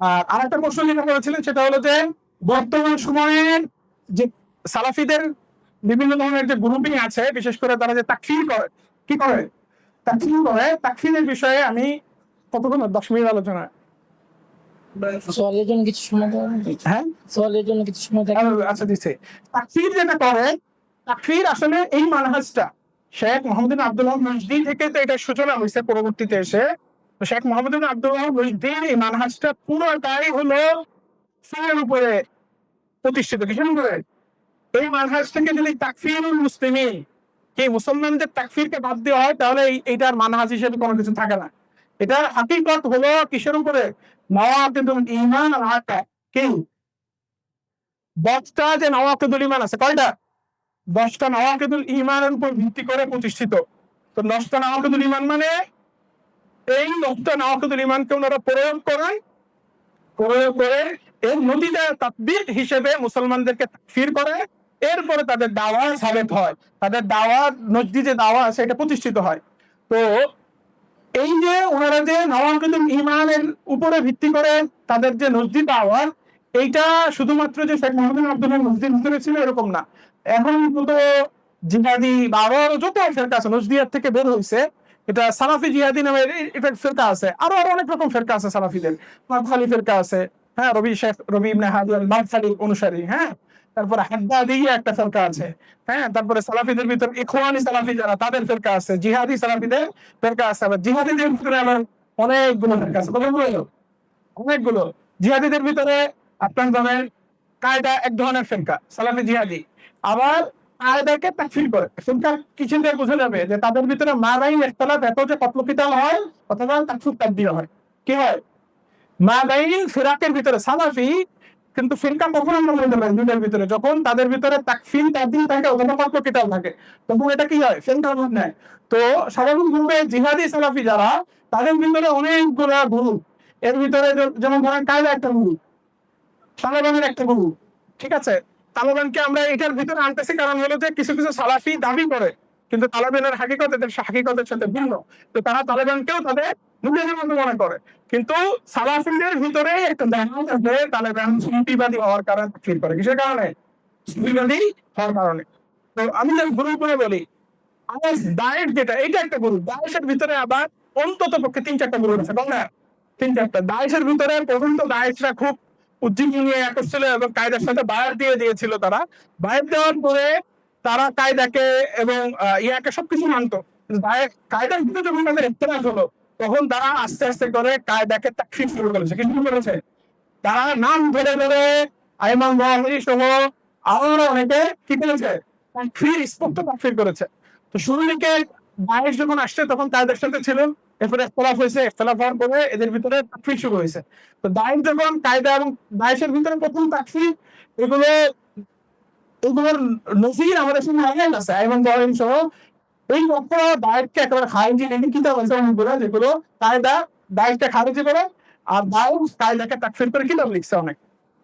আর আরেকটা প্রশ্ন যেটা করেছিলেন সেটা হলো যে বর্তমান সময়ে যে সালাফিদের বিভিন্ন ধরনের যে গ্রুপিং আছে বিশেষ করে তারা যে তাকফির করে কি করে? তাকফির করে। তাকফিরের বিষয়ে আমি কতক্ষণ? দশ মিনিট আলোচনা। জন্য কিছু সময় হ্যাঁ? জন্য কিছু সময় আচ্ছা, দিচ্ছে। তাকফির যেটা করে তাকফির আসলে এই মানহাজটা শেখ মোহাম্মদ বিন আব্দুল্লাহ থেকে তো এটা সূচনা হয়েছে পরবর্তীতে এসে। তো শেখ মোহাম্মদ বিন আব্দুল্লাহ মসদির এই মানহাজটা পুরোটাই হলো ফিরের উপরে প্রতিষ্ঠিত। কিসের উপরে এই মানহাজটাকে যদি তাকফিরুল মুসলিমিন কি মুসলমানদের তাকফিরকে বাদ দেওয়া হয়, তাহলে এইটার মানহাজ হিসেবে কোনো কিছু থাকে না। এটার হাকিকত হলো কিসের উপরে? নওয়াকিদুল আকা কি দশটা যে নওয়াকিদুল ঈমান আছে, কয়টা? দশটা নওয়াকিদুল ঈমানের উপর ভিত্তি করে প্রতিষ্ঠিত। তো দশটা নওয়াকিদুল ঈমান মানে এই দশটা নওয়াকিদুল ঈমানকে ওনারা প্রয়োগ করেন, প্রয়োগ করে এর নদীতে তাকবীর হিসেবে মুসলমানদেরকে তাকফির করে, এরপরে তাদের দাওয়া সাবেত হয়। তাদের দাওয়া নজদি যে দাওয়া আছে, এটা প্রতিষ্ঠিত হয়। তো এই যে ওনারা যে নওয়াকিদুল ঈমানের উপরে ভিত্তি করে তাদের যে নজদি দাওয়া, এইটা শুধুমাত্র যে শেখ মোহাম্মদ আব্দুল্লাহ মসজিদ ভিতরে ছিল এরকম না। এখন তো জিহাদি বা আরও যত আছে নজদিয়ার থেকে বের হয়েছে এটা সালাফি জিহাদি নামে এটা ফেরকা আছে। আরও আরও অনেক রকম ফেরকা আছে সালাফিদের। মাদখালি ফেরকা আছে। হ্যাঁ রবি শেখ রবি ইবনে হাদি আল অনুসারী হ্যাঁ? তারপরে হাদ্দাদি একটা ফেরকা আছে। হ্যাঁ তারপরে সালাফিদের ভিতর ইখওয়ানি সালাফি যারা, তাদের ফেরকা আছে। জিহাদি সালাফিদের ফেরকা আছে। আবার জিহাদিদের ভিতরে আবার অনেকগুলো ফেরকা আছে। কতগুলো অনেকগুলো। জিহাদিদের ভিতরে আপনার ধরেন কায়দা এক ধরনের ফেরকা, সালাফি জিহাদি। আবার কায়দাকে তাকফির করে। দিয়ে যাবে যে তাদের ভিতরে মারাই ইখতিলাফ এত যে কতলকিতাল হয়, অথবা তাকফির তাকদির হয়। কি হয়? ফিরাকের ভিতরে, সালাফি কিন্তু ফিরকা ভিতরে। যখন তাদের ভিতরে তাকদির থাকে অথবা কতলকিতাল থাকে, তখন এটা কি হয়? ফিরকা রূপ নেয় তো স্বাভাবিকভাবে জিহাদি সালাফি যারা, তাদের ভিতরে অনেকগুলো গুরু। এর ভিতরে যেমন ধরেন কায়দা একটা গুরু, তালেবানের একটা গুরু। ঠিক আছে? তালেবানকে আমরা এটার ভিতরে আনতেছি কারণ হলো যে কিছু কিছু সালাফি দাবি করে, কিন্তু তালেবানের হাকিকত এদের হাকিকতের সাথে ভিন্ন। তো তারা তালেবানকেও তাদের নিজেদের মতো মনে করে। কিন্তু সালাফিদের ভিতরে একটা দেখা যাবে তালেবান সুফিবাদী হওয়ার কারণে ফিল করে। কিসের কারণে? হওয়ার কারণে। তো আমি যদি গ্রুপ বলি যেটা এটা একটা গ্রুপ দায়েশের ভিতরে আবার অন্তত পক্ষে তিন চারটা গ্রুপ আছে না? তিন চারটা। দায়েশের ভিতরে প্রথম তো দায়েশরা খুব উজ্জীবন নিয়ে এবং কায়দার সাথে বায়ার দিয়ে দিয়েছিল তারা। বায়ার দেওয়ার পরে তারা কায়দাকে এবং ইয়াকে সবকিছু কায়দার ভিতরে যখন তাদের হলো, তখন তারা আস্তে আস্তে করে কায়দাকে তাকফির শুরু করেছে। কি শুরু করেছে? তারা নাম ধরে ধরে আইমান বাহারি সহ আরও অনেকে কি করেছে? তাকফির, স্পষ্ট তাকফির করেছে। তো শুরু দিকে দায়েশ যখন আসছে, তখন তাদের সাথে ছিল এরপরে ইখতলাফ হয়েছে ইখতলাফ হওয়ার পরে এদের ভিতরে তাকফির শুরু হয়েছে। তো দায়েশ যখন কায়দা এবং দায়েশের ভিতরে প্রথম তাকফির, এগুলো, এগুলোর নজির আমাদের সামনে আগে আছে আইমান বাহারিন সহ এই লক্ষ্য দায়েশকে একেবারে খারিজি কিতাব আছে অনেকগুলো যেগুলো কায়দা দায়েশকে খারিজি করে, আর দায়েশ কায়দাকে তাকফির করে কিতাব লিখছে অনেক।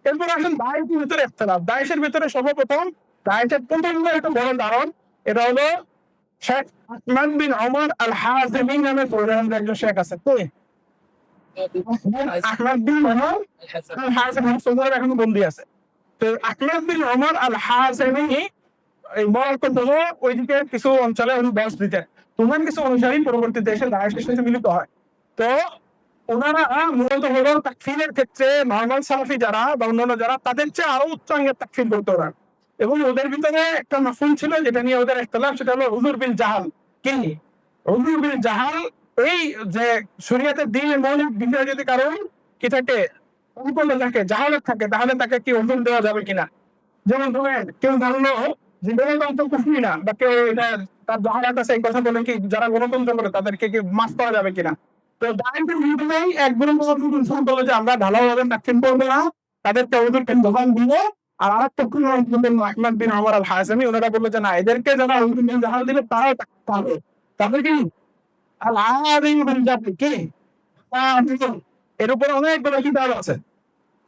এরপর আসেন দায়েশের ভিতরে ইখতলাফ দায়েশের ভিতরে সর্বপ্রথম, দায়েশের প্রথম একটা বড় কারণ এটা হলো Sheikh Ahmad bin Omar al হাজিমি নামে একজন শেখ আছে তো Ahmad bin Omar al Hazimi Saudi আরবে এখনও বন্দী আছে। তো আহমদ বিন ওমর আল হাজিমি এই মরক্কো থেকে ওইদিকে কিছু অঞ্চলে উনি বস দিতেন। তোমার কিছু অনুসারী পরবর্তী দেশে দায়েশের সাথে মিলিত হয়। তো ওনারা মূলত হলো তাকফিরের ক্ষেত্রে নর্মাল সালাফি যারা বা অন্যান্য যারা তাদের চেয়ে আরও উচ্চাঙ্গের তাকফির করতে ওরা এবং ওদের ভিতরে একটা মাফুল ছিল, যেটা নিয়ে ওদের একটা সেটা হলো হুজুর বিন জাহাল। কি? হুজুর বিন জাহাল, এই যে শরীয়তের দিনের মৌলিক বিষয় যদি কারণ কি থাকে অঙ্কন থাকে, জাহালত থাকে, তাহলে তাকে কি ওজন দেওয়া যাবে কিনা? যেমন ধরেন, কেউ জানলো যে গণতন্ত্র কুফরি না, বা কেউ তার জাহালাত আছে, এই কথা বলে কি যারা গণতন্ত্র করে, তাদেরকে কি মাফ পাওয়া যাবে কিনা? তো দায়ের বিরুদ্ধেই এক গণতন্ত্র হলো যে আমরা ঢালাওভাবে তাকফির করব না, তাদেরকে ওদেরকে দোকান দিব আর আর একটা আহমদ বিন আমর আল হাসামি ওনারা বলল যে না, এদেরকে যারা জাহাল দিবে তারাও পাবে তাদের কি? আল আদিম বিন এর উপরে কিতাব আছে।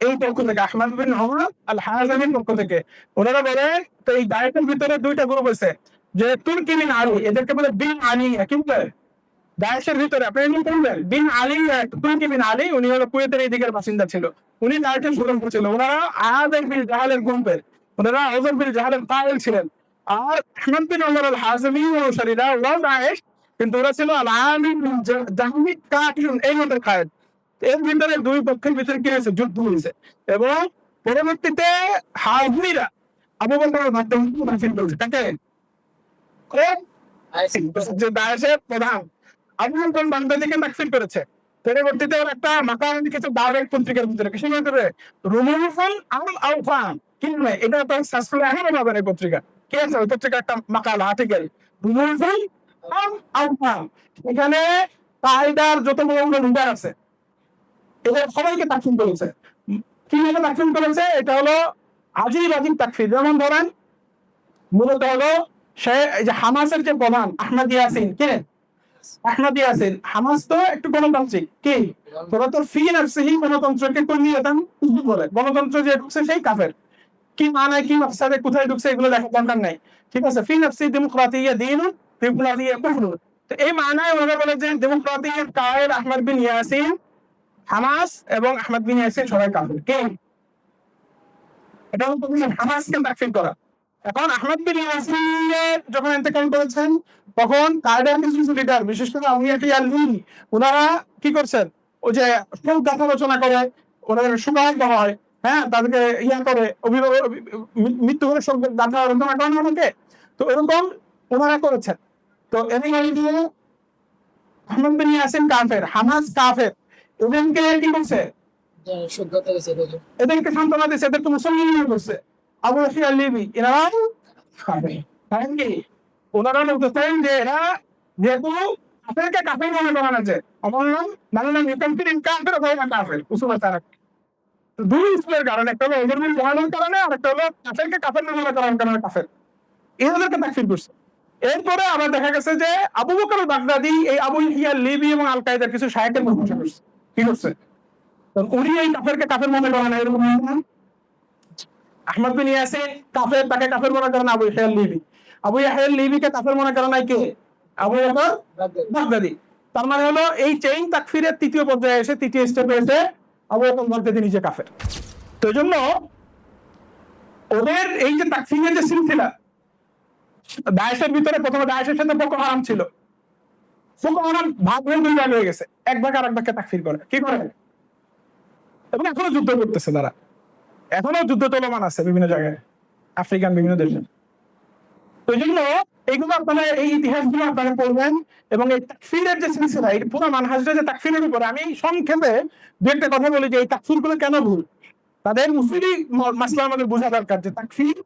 এই পক্ষ থেকে বিন আল হাসামির পক্ষ থেকে। ওনারা বলে, তো এই ভিতরে দুইটা গ্রুপ আছে, যে তুর্কি বিন আলী এদেরকে বলে বিন আলী কি দায়েশের ভিতরে আপনি এমনি করবেন বিন আলী তুর্কি বিন আলী উনি হলো কুয়েতের এই দিকের বাসিন্দা ছিল। উনি দায়েশের গঠন করেছিল ওনারা আহাদের বিল জাহালের গুম্পের। ওনারা ওজর বিল জাহালের পায়েল ছিলেন। আর আহমদ বিন ওমর আল হাজমি অনুসারীরা ওরাও দায়েশ কিন্তু ওরা ছিল আল আমিন জাহমি কাটিউন এই মতের খায়েদ। এর ভিতরে দুই পক্ষের ভিতরে কি হয়েছে? যুদ্ধ হয়েছে। এবং পরবর্তীতে হাজমিরা আবু বকর মাধ্যমে তাকে? যে দায়েশের প্রধান। আবু বকর বাগদাদিকে তাকফির করেছে। পরবর্তীতে একটা মাকাম কিছু দাওয়াত পত্রিকার ভিতরে আল নয় এটা তো শাস্ত্রে এই পত্রিকা। কি আছে? ওই পত্রিকা একটা মাকাল, আর্টিকেল। রুমুফল আল আউফাম এখানে যত বড় আছে, এদের সবাইকে তাকফির করেছে। কীভাবে তাকফির করেছে? এটা হলো আজিব আজিব তাকফির। যেমন ধরেন, মূলত হলো সে যে হামাসের যে প্রধান আহমদ ইয়াসিন, কে? আহমদ হামাস গণতন্ত্র যে ঢুকছে কি দরকার নাই। ঠিক আছে ফি নাফসি দিন ডেমোক্রাতিয়া কুফর তো এই মানায় ওরা বলে যে কায়ের আহমদ বিন ইয়াসিন, হামাস এবং আহমদ বিন ইয়াসিন সবাই কাফের। কে? এটা হলো হামাসকে তাকফির করা। এখন আহমদ বিন ইয়াসিনের যখন ইন্তেকাল করেছেন তখন কায়দার কিছু কিছু লিডার বিশেষ করে ওনারা কি করছেন? ওই যে শোক গাথা রচনা করে ওনাদের সুগায় দেওয়া হয় হ্যাঁ তাদেরকে ইয়া করে অভিভাবক মৃত্যু হলে শোক গাথা রচনা করেন ওনাকে। তো এরকম ওনারা করেছেন। তো এদিকে আহমদ বিন ইয়াসিন কাফের হামাস কাফের এদেরকে কি করছে? এদেরকে সান্ত্বনা দিচ্ছে এদেরকে মুসলমান করছে। আবু লিবি এনারা কাফের কারণ কি ওনারা বলতেছেন যে এরা যেহেতু কাফেরকে কাফের মনে করা আছে আমার নাম মানে নাম ইনকাফের অথবা কাফের উসুল আছে আরেকটা। তো দুই উসুলের কারণে একটা হলো মিল জাহানোর কারণে আর একটা হলো কাফেরকে কাফের মনে করার কারণে কাফের এদেরকে তাকফির করছে এরপরে আবার দেখা গেছে যে আবু বকর বাগদাদি এই আবু ইহিয়া লিবি এবং আল কায়দার কিছু শায়কের প্রশংসা করছে কি করছে? উনি এই কাফেরকে কাফের মনে করেন না, এরকম না? আহমদ বিন ইয়াসিন কাফের, তাকে কাফের মনে করেন আবু ইহিয়া লিবি। আবু ইহিয়া লিবিকে কাফের মনে করেন নাই কে? আবু বকর বাগদাদি। তার মানে হলো, এই চেইন তাকফিরের তৃতীয় পর্যায়ে এসে, তৃতীয় স্টেপে এসে আবু বকর বাগদাদি নিজে কাফের। তো জন্য ওদের এই যে তাকফিরের যে সিলসিলা, দায়েশের ভিতরে প্রথমে দায়েশের সাথে বকো হারাম ছিল। বকো হারাম ভাগ হয়ে দুই ভাগ হয়ে গেছে। এক ভাগ আর এক ভাগকে তাকফির করে কি করে? এবং এখনও যুদ্ধ করতেছে তারা। এখনও যুদ্ধ চলমান আছে বিভিন্ন জায়গায়। আফ্রিকান বিভিন্ন দেশে। তো জন্য এইগুলো আপনারা এই ইতিহাসগুলো আপনারা পড়বেন এবং এই তাকফিরের যে সিলসিলা, এই পুরো মানহাজটা যে তাকফিরের উপরে, আমি সংক্ষেপে দু একটা কথা বলি যে এই তাকফিরগুলো কেন ভুল? তাদের মুসলিম মাসলা আমাদের বোঝা দরকার যে তাকফির,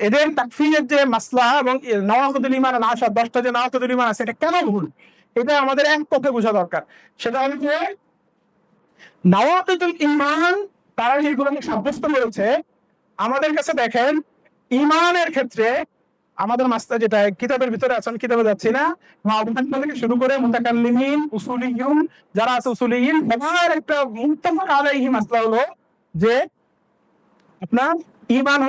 এদের তাকফিরের যে মাসলা এবং নওয়াকুদুল ইমান আল আশা দশটা যে নওয়াকুদুল ইমান আছে, এটা কেন ভুল? এটা আমাদের এক পথে বোঝা দরকার। সেটা যে নওয়াকুদুল ইমান তারা যেগুলোকে সাব্যস্ত করেছে, আমাদের কাছে দেখেন, ইমানের ক্ষেত্রে আমাদের মাস্টার যেটা, কিতাবের ভিতরে আছেন কিতাবে যাচ্ছি না থেকে শুরু করে মুতাকাল্লিমিন যারা আছে একটা আলাইহি মাসলা হলো যে আপনার ইমান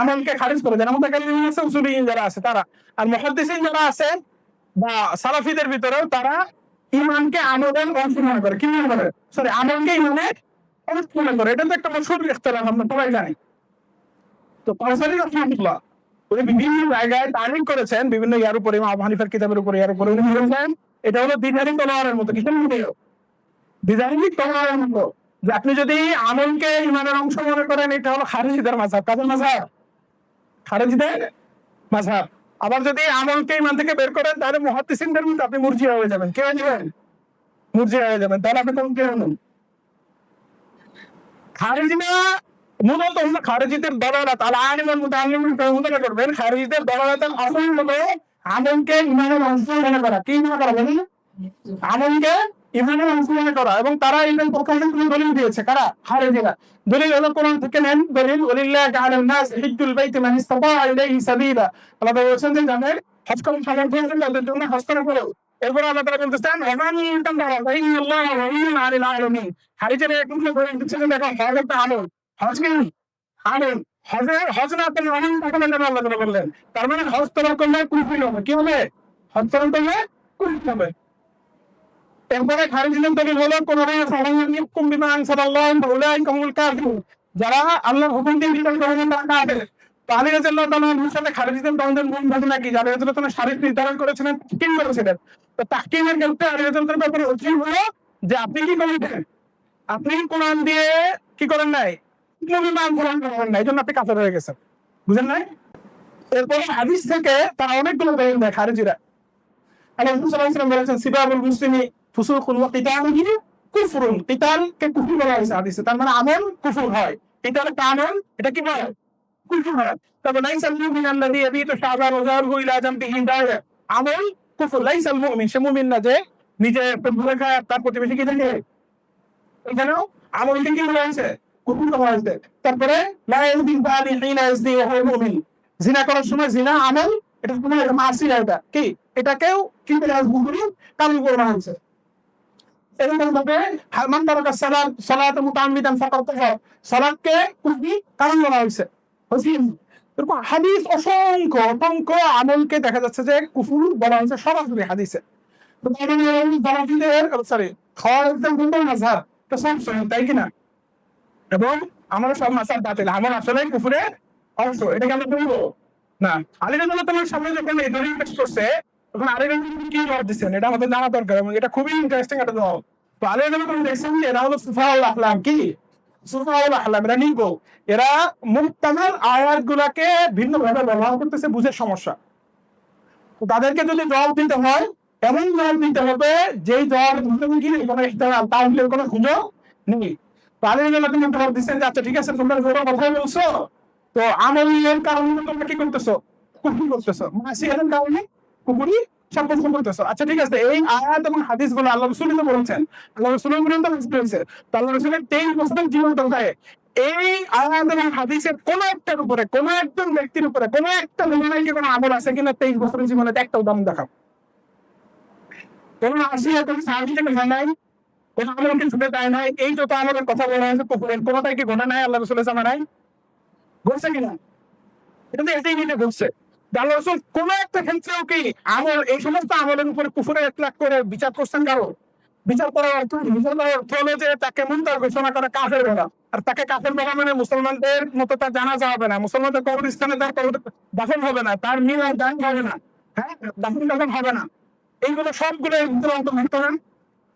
আমলকে খারিজ করে মুতাকাল্লিমিন আছে যারা আছে, তারা। আর মুহাদ্দিসিন যারা আছে, বা সালাফিদের ভিতরেও তারা ইমানকে আমলের অংশ মনে করে। কি মনে করে? সরি আমলকে ইমানের অংশ মনে করে, এটা তো একটা আমরা সবাই জানি। তো উনি বিভিন্ন জায়গায় করেছেন, বিভিন্ন ইয়ার উপরে, ইমাম আবু হানিফার কিতাবের উপরে, ইয়ার উপরে উনি বলেছেন এটা হলো তলোয়ারের মতো তলোয়ারের মতো। যে আপনি যদি আমলকে ইমানের অংশ মনে করেন, এটা হলো খারিজিদের মাঝহাব। কাদের মাঝহাব? খারিজিদের মাঝহাব। আবার যদি আমলকে ইমান থেকে বের করেন, তাহলে মুহাদ্দিসিনদের মধ্যে আপনি মুরজিয়া হয়ে যাবেন। কে হয়ে যাবেন? মুরজিয়া হয়ে যাবেন। তাহলে আপনি কোন কে হলেন খারিজিনা মূলত হলো খারিজিদের দলালাত। আল আলিমুল মুতাআল্লিমুন মনে করবেন খারিজিদের দলালাতের আসল হলো আমলকে ইমানের অংশ মনে করা। কি মনে করা বলেন? আমলকে ইমানের অংশ মনে করা। এবং তারা ইমান পক্ষে দলিল দিয়েছে, কারা? খারিজিরা। দলিল হলো কোরআন থেকে নেন। দলিল ওলিল্লাহি আলান নাস হিজ্জুল বাইতি মান ইসতাতা আল্লাহ বলেছেন যে যাদের হজ করার সামর্থ্য আছে তাদের জন্য হজ করা। করো এরপর আল্লাহ তাআলা বলতেছেন ওমান তামরা ইন্নাল্লাহ ওয়ালিয়ুন আলিল আলামিন। খারিজিরা একদম করে দিচ্ছেন দেখো, হজ একটা আমল। হজ কি? আমল। হজের হজ না করলে অনেক টাকা নেবেন আল্লাহ তাআলা বললেন? তার মানে হজ তোলা করলে কুফরি হবে। কি হবে? হজ তোলা করলে হবে। এরপরে হলো, কোন যারা হুকুম দিয়ে বিচার তারা তো আলী রাদিয়াল্লাহু সাথে খারিজিদের মূল তাআলা শারীফ নির্ধারণ করেছিলেন করেছিলেন তো তাহকিমের ক্ষেত্রে আলী ব্যাপারে যে আপনি কি করেছেন আপনি কোরআন দিয়ে কি করেন নাই? বিমান গ্রহণ করেন নাই এই জন্য আপনি কাফের হয়ে গেছেন। বুঝেন নাই? এরপরে হাদিস থেকে তারা অনেকগুলো বের দেয় খারিজিরা আলাইহি ওয়াসাল্লাম বলেছেন সিবাবুল মুসলিমি ফুসুকুন ওয়া কিতালুহু কুফরুন। বলা হয়েছে হাদিসে। তার মানে আমল কুফর হয়। কিতাল একটা আমল এটা কি হয়? আমল কুফর লাইসাল কুফর হুয়া জিনা করার সময় জিনা আমল এটা তোমার এটা কি এটাকেও কি বলে গুগরি কারণ করা হয়েছে এরকম ভাবে মান তারাকা সালাত সালাত মুতাআম্মিদান ফাকাত কাফার সালাতকে কুফরি কারণ বলা হয়েছে হাদিস। অসংখ্য অসংখ্য আমলকে দেখা যাচ্ছে যে কুফুর বলা হয়েছে সরাসরি হাদিসে। সরি সামনে এটা দরকার এটা খুবই ইন্টারেস্টিং একটা জবাব। তো আলী দেখছেন কি? এরা মুহতামাল আয়াত গুলাকে ভিন্ন ভাবে ব্যবহার করতেছে, বুঝে সমস্যা। তাদেরকে যদি জবাব দিতে হয়, এমন জবাব দিতে হবে, যেই জবাব তাহলে কোনো সুযোগ নেই। তো আলী রাদিয়াল্লাহু তাআলা জবাব দিচ্ছেন যে আচ্ছা ঠিক আছে, তোমরা যেটা কথা বলছো। তো আমলের কারণে তোমরা কি করতেছো? কুকুরি করতেছো। মাসিয়াতের কারণে কুকুরি সাব্যস্ত করতেছো আচ্ছা ঠিক আছে। এই আয়াত এবং হাদিসগুলো আল্লাহ রসুল তো বলেছেন, আল্লাহ রসুল পর্যন্ত এক্সপিরিয়েন্স তো আল্লাহ রসুলের তেইশ বছরের জীবন কথায় এই আয়াত এবং হাদিসের কোন একটার উপরে, কোন একজন ব্যক্তির উপরে, কোন একটা লোকের কোনো আমল আছে কিনা তেইশ বছরের জীবনে? একটা উদাহরণ দেখাও। কোন আসিয়া কোন সাহায্য থেকে নাই? কোন আমলকে ছুটে দেয় নাই? এই যত আমলের কথা বলা হয়েছে কুকুরের কোনটাই কি ঘটে নাই? আল্লাহ রসুলের জামানায়? ঘটছে কিনা? এটা তো এটাই নিয়ে ঘটছে। রসুল একটা ক্ষেত্রেও কি আমল, এই সমস্ত আমলের উপরে কুফুরে একলাখ করে বিচার করছেন কারও? বিচার করার অর্থ অর্থ হলো যে তাকে ঘোষণা কাফের আর তাকে কাফের মানে মুসলমানদের মতো তার জানা যাবে না। মুসলমানদের কবরস্থানে তার কবর দাফন হবে না, তার দান হবে না। হ্যাঁ? দাফন দাফন হবে না। এইগুলো সবগুলো এগুলো অন্তর্ভুক্ত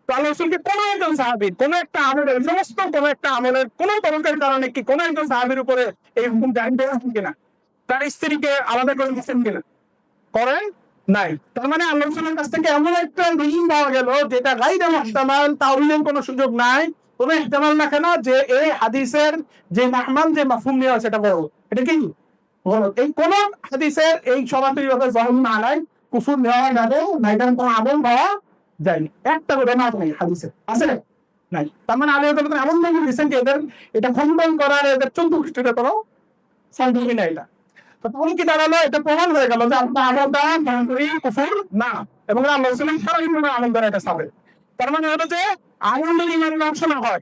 তো আল্লাহ রসুলকে কোন একজন সাহাবি, কোন একটা আমলের সমস্ত কোন একটা আমলের কোন তরঙ্গের কারণে কি একজন সাহাবির উপরে এই হুকুম করেছেন কিনা? তার স্ত্রীকে আলাদা করে দিচ্ছেন কিনা? করেন নাই। তার মানে আল্লাহ কাছ থেকে এমন একটা রিজিম পাওয়া গেল যেটা গাইডা মুহতামাল তাউলিনের কোনো সুযোগ নাই। কোনো ইহতামাল না যে এই হাদিসের যে মাহমাল, যে মাফহুম নিয়ে সেটা বড়। এটা কি? এই কোন হাদিসের এই সরাসরি ভাবে জহম না নাই, কুফুর নেওয়া এটা কোনো পাওয়া যায়নি। একটা করে না নাই আছে? নাই। তার মানে আলী এমন ভাবে দিয়েছেন এদের এটা করার এদের চতুর্থটা কোনো সম্ভবই না এটা। তখন কি দাঁড়াল? এটা প্রমাণ হয়ে গেল যে আমলটা না। এবং আল্লাহ এটা সাবে তার মানে হলো যে আমল ইমানের অংশ না হয়।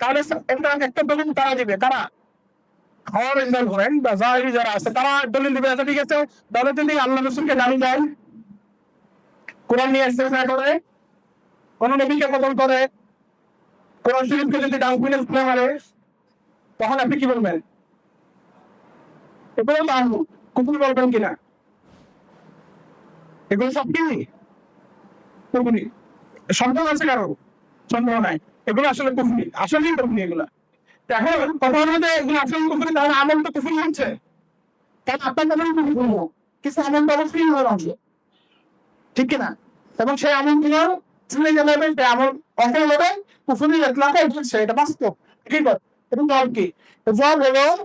তাহলে একটা একটা দলিল তারা দিবে। তারা খাওয়ার ইন্দাল করেন বা জাহিরি যারা আছে, তারা দলিল দিবে আচ্ছা ঠিক আছে। তাহলে যদি আল্লাহ রসুলকে জানি দেয় কোরআন নিয়ে আসতে না করে, কোন নবীকে কদল করে, কোরআন শরীফকে যদি ডাউনকুইনে খুলে মারে তখন আপনি কি বলবেন? এগুলো তো আনব কুকুর কিনা এগুলো সব কি? কুকুরি সন্দেহ আছে কারও? সন্দেহ নাই। এগুলো আসলে কুকুরি আসলেই কুকুরি এগুলো। এখন কথা হলো এগুলো আসলে কুকুরি তাহলে আমল তো কুকুরি হচ্ছে? তাহলে আপনার কেন কুকুরি বলব, কিছু আমল তো অবশ্যই হওয়ার অংশ ঠিক কিনা? এবং সেই চলে গেলে আমল হবে এটা বাস্তব। ঠিক আছে এবং কি? হলো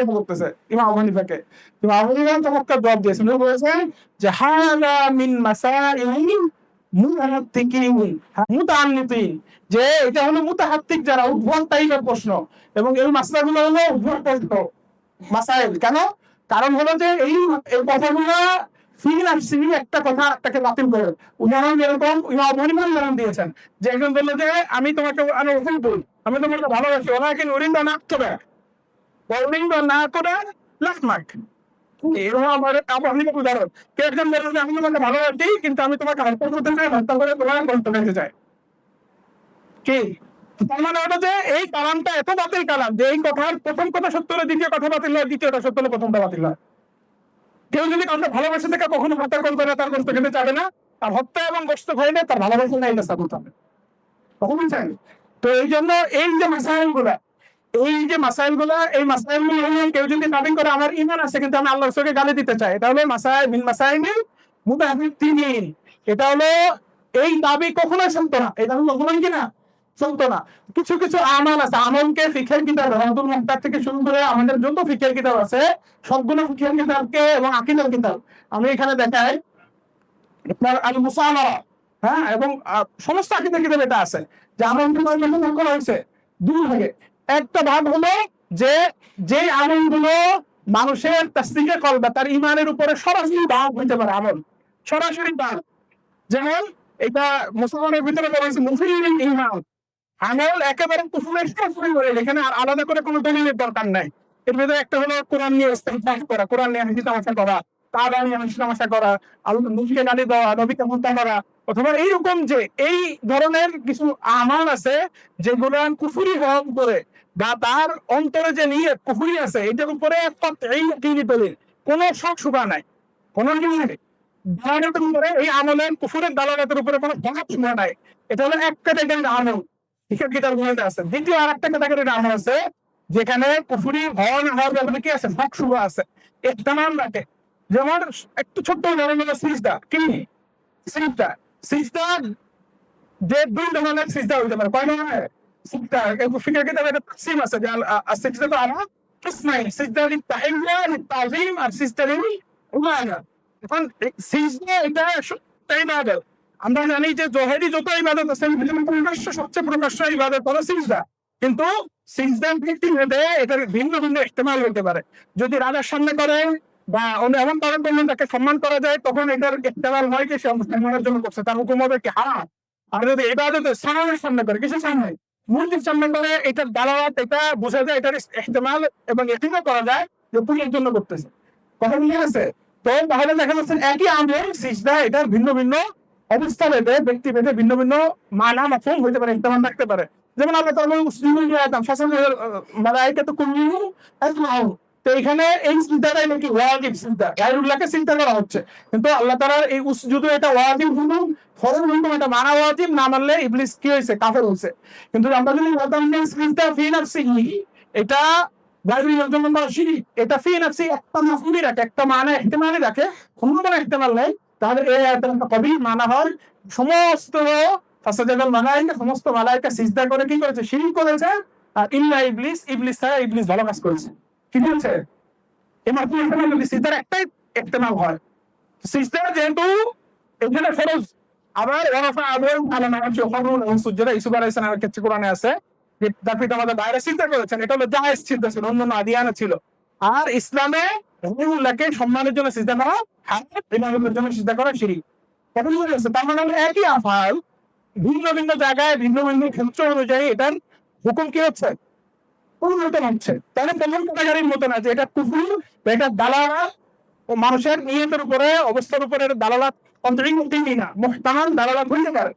আবু আবু যে এটা হলো মুতাহাত্তিক যারা প্রশ্ন। এবং এই হলো মাসাইল, কেন? কারণ হলো যে, এই কথাগুলো আর একটা কথা একটাকে বাতিল করে। উদাহরণ যেরকম ইমাম মনিমান উদাহরণ দিয়েছেন। যে একজন বলল যে, আমি তোমাকে আমি আমি তোমাকে ভালোবাসি। ওনাকে নরিন্দা না করে না করে লাখ মার্ক এরকম আমার উদাহরণ কেউ আমি কিন্তু আমি তোমাকে তোমার তার মানে যে, এই কালামটা এত যে, এই প্রথম কথা দ্বিতীয় কথা হয় কেউ যদি ভালোবাসে থেকে কখনো হত্যা করবে না, তার গোস্ত খেতে না। আর হত্যা এবং গোস্ত খাইলে তার ভালোবাসা নাই না। তো এই জন্য এই যে মাসাইলগুলা এই যে মাসাইলগুলা এই মাসাইলগুলো কেউ যদি দাবি করে, আমার ইমান আছে, কিন্তু আমি আল্লাহর চোখে গালি দিতে চাই। এটা হলো মাসাইল মিন মাসাইল মুতাহিদ তিনিন এটা হলো এই দাবি কখনোই শুনতো না। এই দাবি কখনোই কিনা? শুনতো না। কিছু কিছু আমল আছে। আমলকে ফিখের কিতাব, রহমতুল মুক্তার থেকে শুরু করে আমাদের যত ফিখের কিতাব আছে, সবগুলো ফিখের কিতাবকে এবং আকিদার কিতাব। আমি এখানে দেখাই, আপনার আল মুসামারা হ্যাঁ? এবং সমস্ত আকিদার কিতাব এটা আছে। যে যখন ভাগ করা হয়েছে? দুই ভাগে। একটা ভাগ হলো যে যে আমলগুলো মানুষের তাসদিকে কলবা তার ইমানের উপরে সরাসরি ভাগ হইতে পারে আমল। সরাসরি ভাগ। যেমন এটা মুসলমানের ভিতরে বলা হয়েছে মুফিল ইমান আমল একেবারে কুফুরের সরাসরি করে এখানে আর আলাদা করে কোনো দলিলের দরকার নাই। এর ভিতরে একটা হলো কোরআন নিয়ে ইস্তেফাক করা, কোরআন নিয়ে হাসি তামাশা করা তারা নিয়ে হাসি তামাশা করা, আল্লাহ নবীকে গালি দেওয়া, নবীকে হত্যা করা, অথবা এইরকম যে, এই ধরনের কিছু আমাল আছে যেগুলো কুফুরি হওয়ার উপরে তার অন্তরে যে নিয়ে কুফুরি আছে, এটার উপরে কোনো শখ শুভা নাই। কোনো এই কুফুরের উপরে কোনো নাই। এটা হলো এক ক্যাটাগরির আমল। আছে? দ্বিতীয় আর একটা ক্যাটাগরির আমল আছে, যেখানে কুফুরি হওয়া হওয়ার ব্যাপারে কি আছে? শখ শুভ আছে। ইহতামাম রাখে। যেমন একটু ছোট্ট হলো সিজদা। কি? সিজদা। সিজদা যে দুই ধরনের সিজদা হইতে পারে। কয় ধরনের? আমরা জানি যে জহেরি যত ইবাদত আছে প্রকাশ্য সবচেয়ে প্রকাশ্য ইবাদত হলো সিজদা কিন্তু সিজদার ভিত্তি ভেদে এটার ভিন্ন ভিন্ন ইস্তেমাল হতে পারে যদি রাজার সামনে করে বা অন্য এমন কারণ করলে তাকে সম্মান করা যায় তখন এটার ইস্তেমাল হয় কি সে মুসলমানের জন্য করছে তার হুকুম হবে কি হারাম আর যদি ইবাদত সালামের সামনে করে কিসের সামনে মূর্তির চামড়া করে এটার দালালাত, এটা বোঝা যায়, এটার ইস্তেমাল এবং এটিও করা যায় যে পুলিশের জন্য করতেছে। কথা বুঝে গেছে তো তাহলে দেখা যাচ্ছে একই আমলের সিজদা, এটার ভিন্ন ভিন্ন অবস্থা ভেদে ব্যক্তি ভেদে ভিন্ন ভিন্ন মানা মাফহুম হইতে পারে, ইহতেমাল রাখতে পারে। যেমন আমরা তো উসজুদু লিআদম ফাসাজুদু কুমিউ তো এখানে এই সিজদাটাই নাকি সিজদা গায়রুল্লাহকে সিজদা করা হচ্ছে। কিন্তু আল্লাহ তাআলার এই এটা হুকুম ফরজ হুকুম এটা মানা না মানলে ইবলিস কি হয়েছে? কাফের হয়েছে। কিন্তু আমরা যদি নাফসিহি এটা একটা রাখে, একটা মানা রাখে, কোনো ইহতিমাল নেই। তাহলে এই আয়াতের একটা কবি মানা হয়, সমস্ত সমস্ত সিজদা করে কি করেছে? শিরিক করেছে, আর ইল্লা ইবলিস ইবলিস ছাড়া ইবলিস ভালো কাজ করেছে। কি বলছে এবার তুমি এখানে যদি সিজদার একটাই হয় সিজদার যেহেতু এখানে ফরজ, আবার হরুন কোরআনে আছে, যে তার পিতা আমাদের বাইরে চিন্তা করেছেন, এটা হলো জায়েজ ছিল, অন্য আদিয়ানা ছিল। আর ইসলামে সম্মানের জন্য সিজদা করা হারাম ইমামের জন্য সিজদা করা শিরিক। কথা বুঝা যাচ্ছে তার মানে একই আফাল, ভিন্ন ভিন্ন জায়গায়, ভিন্ন ভিন্ন ক্ষেত্র অনুযায়ী এটার হুকুম কি হচ্ছে? হচ্ছে এটা এটা দালালা ও মানুষের নিয়তের উপরে, অবস্থার উপরে অন্তরিক না। দালালাত হইতে পারে।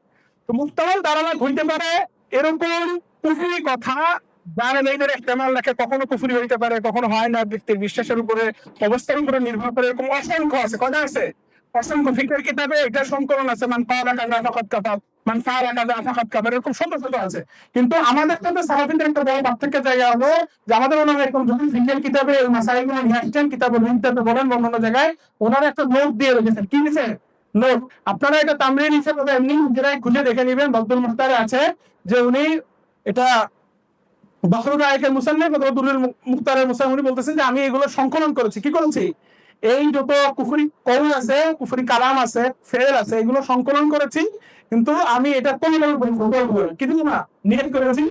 তো দালালাত হইতে পারে এরকম কুফুরি কথা ইস্তেমাল রাখে কখনো কুফুরি হইতে পারে, কখনো হয় না। ব্যক্তির বিশ্বাসের উপরে, অবস্থার উপরে নির্ভর করে এরকম অসংখ্য আছে। কথা আছে। অসংখ্য ফিকের কিতাবে এটা সংকলন আছে। মান পাওয়া ফাকাত কাফার। মান ফারা কাজা এরকম শত শত আছে। কিন্তু আমাদের সাথে সাহাবিদের একটা বড় পার্থক্যের জায়গা হলো যে আমাদের এরকম ফিকের কিতাবে আসছেন বলেন অন্য জায়গায় একটা নোট দিয়ে রেখেছেন কি দিয়েছে নোট আপনারা এটা তামরিন হিসেবে এমনি খুঁজে দেখে নিবেন বদুল আছে, যে উনি এটা বখরুল আয়কের মুসান্নেফ উনি বলতেছেন যে আমি এগুলো সংকলন করেছি। কি করেছি? এই যত কুফুরি কল আছে, কুফুরি কালাম আছে, ফেল আছে, এগুলো সংকলন করেছি। কিন্তু আমি এটা কোন কি দিব না? করেছি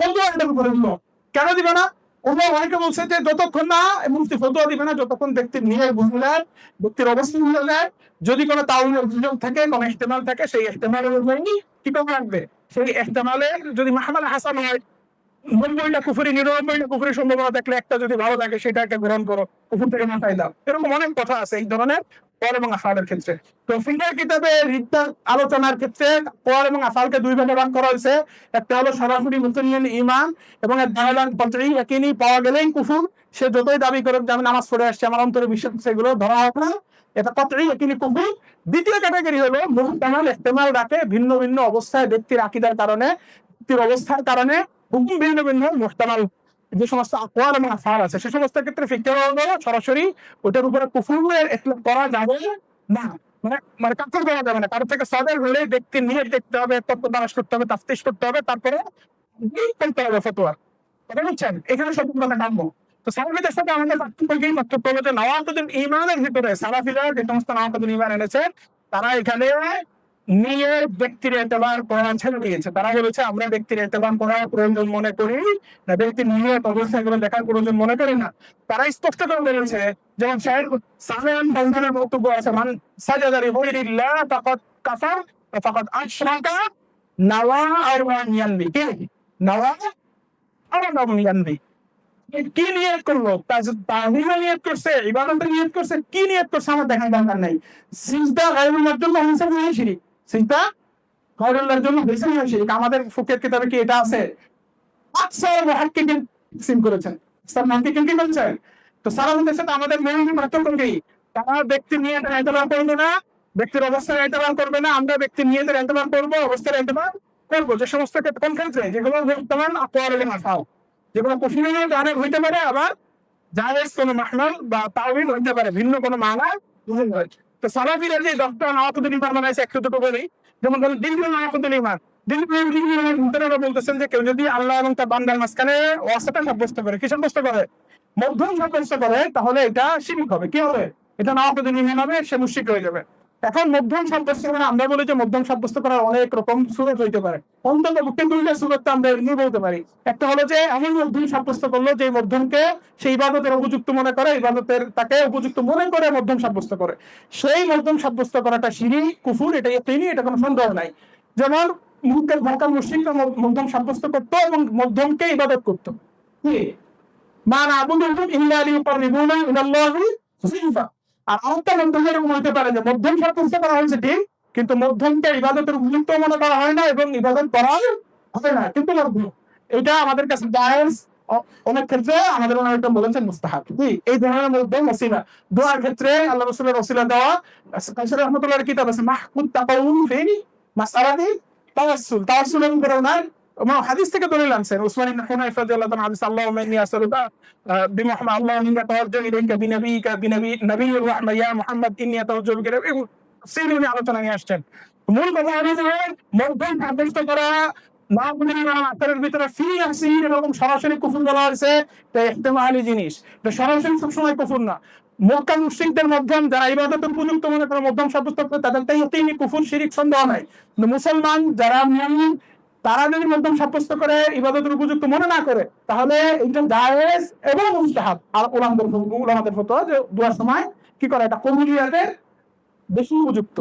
ফতোয়া এটার উপরে দিব কেন দিবে না? ওরা অনেকে বলছে যে যতক্ষণ না মুফতি ফতোয়া দিবে না, যতক্ষণ ব্যক্তির নিয়ে বুঝে নেয় ব্যক্তির অবস্থা বুঝে নেয় যদি কোনো তাউলের অভিযোগ থাকে, কোনো ইহতেমাল থাকে, সেই ইহতেমালের অনুযায়ী কি করে রাখবে? সেই ইহতেমালে যদি মাহমাল হাসান হয় নব্বইটা কুফুরি নিরানব্বইটা কুফুরি সম্ভাবনা দেখলে একটা যদি ভালো থাকে, সেটাকে গ্রহণ করো। কুফুর থেকে মাথায় দাও। এরকম অনেক কথা আছে এই ধরনের। পর এবং আফালের ক্ষেত্রে। তো ফিঙ্গার কিতাবে রিক্তার আলোচনার ক্ষেত্রে পর এবং আফালকে দুই ভাগে ভাগ করা হয়েছে। একটা হলো সরাসরি মুসলিম ইমান এবং এর ধারাদান পত্রেই একই পাওয়া গেলেই কুফুর। সে যতই দাবি করুক যে আমি নামাজ পড়ে আসছি, আমার অন্তরে বিশ্বাস সেগুলো ধরা হোক না। এটা পত্রেই একই কুফুর। দ্বিতীয় ক্যাটাগরি হলো মুহতামাল ইহতেমাল রাখে ভিন্ন ভিন্ন অবস্থায় ব্যক্তির আকিদার কারণে, ব্যক্তির অবস্থার কারণে ভিন্ন ভিন্ন মুহতামাল যে সমস্ত আকওয়াল এবং আফআল আছে, সে সমস্ত ক্ষেত্রে ফিকর সরাসরি ওটার উপরে কুফুরের করা যাবে না। মানে মানে যাবে না। কারও থেকে সাদের হলে ব্যক্তি নিয়ে দেখতে হবে তত্ত্ব করতে হবে তাফতিশ করতে হবে, তারপরে করতে হবে ফতোয়া। বুঝছেন? এখানে কথা টানবো তো সালাফিদের সাথে আমাদের নওয়াকুদ্দিন ইমানের ভিতরে সালাফিরা যে সমস্ত নওয়াকুদ্দিন ইমান এনেছে তারা এখানে নিয়ে ব্যক্তির এতেবার করা ছেড়ে দিয়েছে। তারা বলেছে, আমরা ব্যক্তির এতেবার করা প্রয়োজন মনে করি না। ব্যক্তির নিয়ত অবস্থাগুলো দেখার প্রয়োজন মনে করি না। তারা স্পষ্ট করে বলেছে, যেমন শাহের সাফিয়ান বন্ধনের বক্তব্য আছে, মান সাজাদারি ফাকাদ কাফার আশরাকা নাওয়া আর ওয়ান ইয়ানবি। কে? নাওয়া আর ওয়ান ইয়ানবি কি নিয়ত করল? নিয়ত করছে নিয়ত করছে, কি নিয়ত করছে আমার দেখার দরকার নাই। সিজদা নয় সিজদা গায়রুল্লাহর জন্য শিরিক আমাদের ফুকের কিতাবে কি এটা আছে? মুহাক্কিকিন সিম করেছেন? স্যার কি বলছেন তো আমাদের কি তারা ব্যক্তি নিয়ে এতবার করবে না। ব্যক্তির অবস্থার এতবার করবে না। আমরা ব্যক্তি নিয়ে এতবার করব অবস্থার এতবার করব। যে সমস্ত কোন যেগুলো তেমন আকোয়ার মাসাও যেগুলো কঠিনের গানে হইতে পারে, আবার জায়েজ কোনো মাহমাল বা তাওয়িল হইতে পারে, ভিন্ন কোনো মানা পারে। তো সালাফিরা যে দুটো যেমন ধরেন দিল্লি বলতেছেন যে কেউ যদি আল্লাহ এবং তার বান্দার মাঝখানে ওয়াসাটা সাব্যস্ত করে কি সাব্যস্ত করে? মধ্যম সাব্যস্ত করে, তাহলে এটা সীমিত হবে। কি হবে? এটা নওয়াকুদ্দিন ইমান হবে সে মুশিক হয়ে যাবে। এখন মধ্যম সাব্যস্ত করা আমরা বলি যে মধ্যম সাব্যস্ত করার অনেক রকম সুরত হইতে পারে। অন্তত পক্ষে দুইটা সুরত আমরা এমনি বলতে পারি। একটা হলো যে, এমন মধ্যম সাব্যস্ত করল যে মধ্যমকে সেই ইবাদতের উপযুক্ত মনে করে, ইবাদতের তাকে উপযুক্ত মনে করে মধ্যম সাব্যস্ত করে। সেই মধ্যম সাব্যস্ত করাটা সিঁড়ি, কুফুর, এটা তিনি এটা কোনো সন্দেহ নাই। যেমন মুখের মক্কা মুসলিমরা মধ্যম সাব্যস্ত করতো এবং মধ্যমকে ইবাদত করতো। কি? মান আবুদুহুম ইল্লা লিউকাররিবুনা ইলাল্লাহি যুলফা আর আরেকটা হতে পারে যে মধ্যম সাব্যস্ত করা হয়েছে ঠিক কিন্তু মধ্যমকে ইবাদতের উপযুক্ত মনে করা হয় না এবং ইবাদত করা হবে না, কিন্তু মধ্যম। এটা আমাদের কাছে জায়েজ। অনেক ক্ষেত্রে আমাদের অনেকটা বলেছেন মুস্তাহাব। জি, এই ধরনের মধ্যম ওসিলা। দোয়ার ক্ষেত্রে আল্লাহ রাসূলের ওসিলা দেওয়া কাসির রহমাতুল্লাহর কিতাব আছে মাহমুদ তাকাউন ফি মাসআলাতি তাওয়াসসুল। তাওয়াসসুলের উপরে হাদিস থেকে দলিল আনছেন। উসমান ইবনে রাদিয়াল্লাহু হাদিস আতাওয়াজ্জাহু ইলাইকা রাহমা। ইয়া মুহাম্মদ, ইন্নী এগুলো সিরিয়ালি আলোচনা নিয়ে আসছেন। মূল কথা হলো যে সাব্যস্ত করা না ভিতরে এরকম সরাসরি কুফুর বলা হয়েছে, এটা ইহতেমালি জিনিস। এটা সরাসরি সবসময় কুফুর না। মক্কা মুশরিকদের মধ্যম, যারা ইবাদতের উপযুক্ত মনে করে মধ্যম সাব্যস্ত করে, তাদের তাই কুফুর, শিরিক, সন্দেহ নাই। মুসলমান, যারা মুমিন তারা যদি মধ্যম সাব্যস্ত করে, ইবাদতের উপযুক্ত মনে না করে, তাহলে এটা জায়েজ এবং মুস্তাহাব। আর ওলামদের ওলামাদের যে দুয়ার সময় কি করে? এটা কমিলিয়াদের বেশি উপযুক্ত।